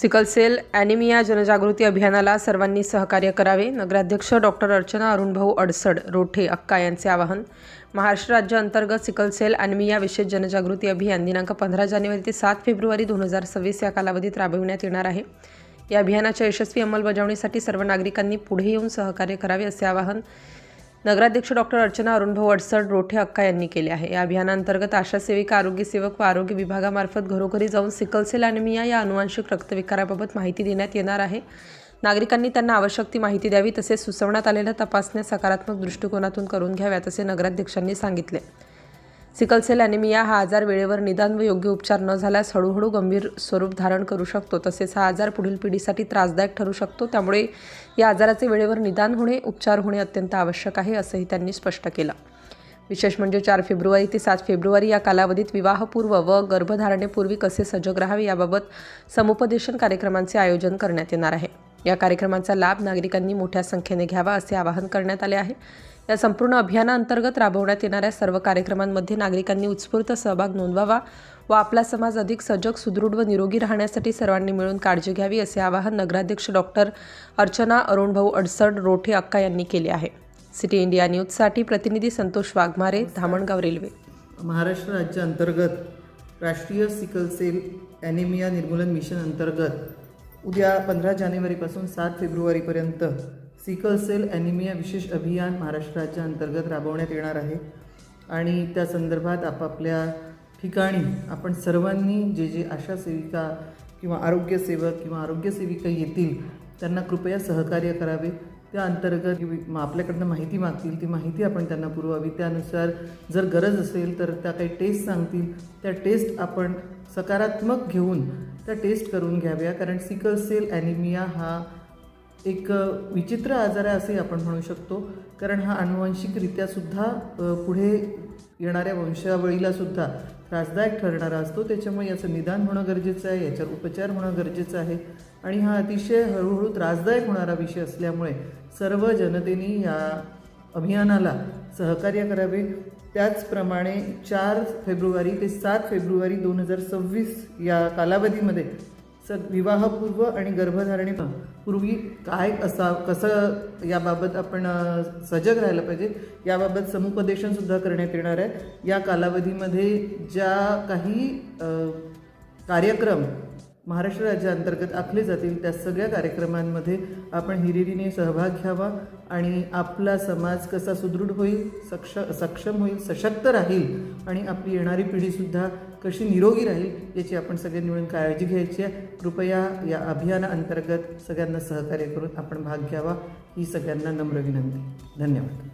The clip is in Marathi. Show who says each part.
Speaker 1: सिकलसेल ॲनिमिया जनजागृती अभियानाला सर्वांनी सहकार्य करावे. नगराध्यक्ष डॉक्टर अर्चना अरुणभाऊ अडसड रोठे अक्का यांचे आवाहन. महाराष्ट्र राज्य अंतर्गत सिकलसेल ॲनिमिया विशेष जनजागृती अभियान दिनांक पंधरा जानेवारी ते सात फेब्रुवारी दोन हजार सव्वीस या कालावधीत राबविण्यात येणार आहे. या अभियानाच्या यशस्वी अंमलबजावणीसाठी सर्व नागरिकांनी पुढे येऊन सहकार्य करावे असे आवाहन नगराध्यक्ष डॉक्टर अर्चना अरुणभाऊ अडसड रोठे अक्का यांनी केले आहे. या अभियानांतर्गत आशा सेविका आरोग्य सेवक व आरोग्य विभागामार्फत घरोघरी जाऊन सिकलसेल अनिमिया या अनुवांशिक रक्तविकाराबाबत माहिती देण्यात येणार आहे. नागरिकांनी त्यांना आवश्यक ती माहिती द्यावी तसेच सुचवण्यात आलेल्या तपासण्या सकारात्मक दृष्टिकोनातून करून घ्याव्यात असे नगराध्यक्षांनी सांगितले. सिकलसेल ॲनिमिया हा आजार वेळेवर निदान व योग्य उपचार न झाल्यास हळूहळू गंभीर स्वरूप धारण करू शकतो. तसेच हा आजार पुढील पिढीसाठी त्रासदायक ठरू शकतो. त्यामुळे या आजाराचे वेळेवर निदान होणे उपचार होणे अत्यंत आवश्यक आहे असंही त्यांनी स्पष्ट केलं. विशेष म्हणजे चार फेब्रुवारी ते सात फेब्रुवारी या कालावधीत विवाहपूर्व व गर्भधारणेपूर्वी कसे सजग राहावे याबाबत समुपदेशन कार्यक्रमांचे आयोजन करण्यात येणार आहे. या कार्यक्रमाचा लाभ नागरिकांनी मोठ्या संख्येने घ्यावा असे आवाहन करण्यात आले आहे. या संपूर्ण अभियानाअंतर्गत राबवण्यात येणाऱ्या सर्व कार्यक्रमांमध्ये नागरिकांनी उत्स्फूर्त सहभाग नोंदवावा व आपला समाज अधिक सजग सुदृढ व निरोगी राहण्यासाठी सर्वांनी मिळून काळजी घ्यावी असे आवाहन नगराध्यक्ष डॉक्टर अर्चना अरुणभाऊ अडसड रोठे अक्का यांनी केले आहे. सिटी इंडिया न्यूजसाठी प्रतिनिधी संतोष वाघमारे धामणगाव रेल्वे.
Speaker 2: महाराष्ट्र राज्य अंतर्गत राष्ट्रीय सिकल सेल ॲनिमिया निर्मूलन मिशन अंतर्गत उद्या पंधरा जानेवारीपासून सात फेब्रुवारीपर्यंत सिकल सेल ॲनिमिया विशेष अभियान महाराष्ट्राच्या अंतर्गत राबवण्यात येणार आहे. आणि त्या संदर्भात आपापल्या ठिकाणी आपण सर्वांनी जे जे आशा सेविका किंवा आरोग्यसेवक किंवा आरोग्यसेविका येतील त्यांना कृपया सहकार्य करावे. त्या अंतर्गत आपल्याकडनं माहिती मागतील ती माहिती आपण त्यांना पुरवावी. त्यानुसार जर गरज असेल तर त्या काही टेस्ट सांगतील. त्या टेस्ट आपण सकारात्मक घेऊन त्या टेस्ट करून घ्याव्या. कारण सिकल सेल ॲनिमिया हा एक विचित्र आजार आहे असे आपण म्हणू शकतो. कारण हा अनुवांशिकरित्यासुद्धा पुढे येणाऱ्या वंशावळीला सुद्धा त्रासदायक ठरणारा असतो. त्याच्यामुळे याचं निदान होणं गरजेचं आहे याच्यावर उपचार होणं गरजेचं आहे आणि हा अतिशय हळूहळू त्रासदायक होणारा विषय असल्यामुळे सर्व जनतेने या अभियानाला सहकार्य करावे. त्याचप्रमाणे चार फेब्रुवारी ते सात फेब्रुवारी दोन हजार सव्वीस या कालावधीमध्ये स विवाहपूर्व आणि गर्भधारणे पूर्वी काय असा कसं याबाबत आपण सजग राहायला पाहिजे याबाबत समुपदेशनसुद्धा करण्यात येणार आहे. या कालावधीमध्ये ज्या काही कार्यक्रम महाराष्ट्र राज्याअंतर्गत आखले जातील त्या सगळ्या कार्यक्रमांमध्ये आपण हिरिरीने सहभाग घ्यावा आणि आपला समाज कसा सुदृढ होईल सक्ष सक्षम होईल सशक्त राहील आणि आपली येणारी पिढीसुद्धा कशी निरोगी राहील याची आपण सगळ्यांनी मिळून काळजी घ्यायची आहे. कृपया या अभियानाअंतर्गत सगळ्यांना सहकार्य करून आपण भाग घ्यावा. ही सगळ्यांना नम्र विनंती. धन्यवाद.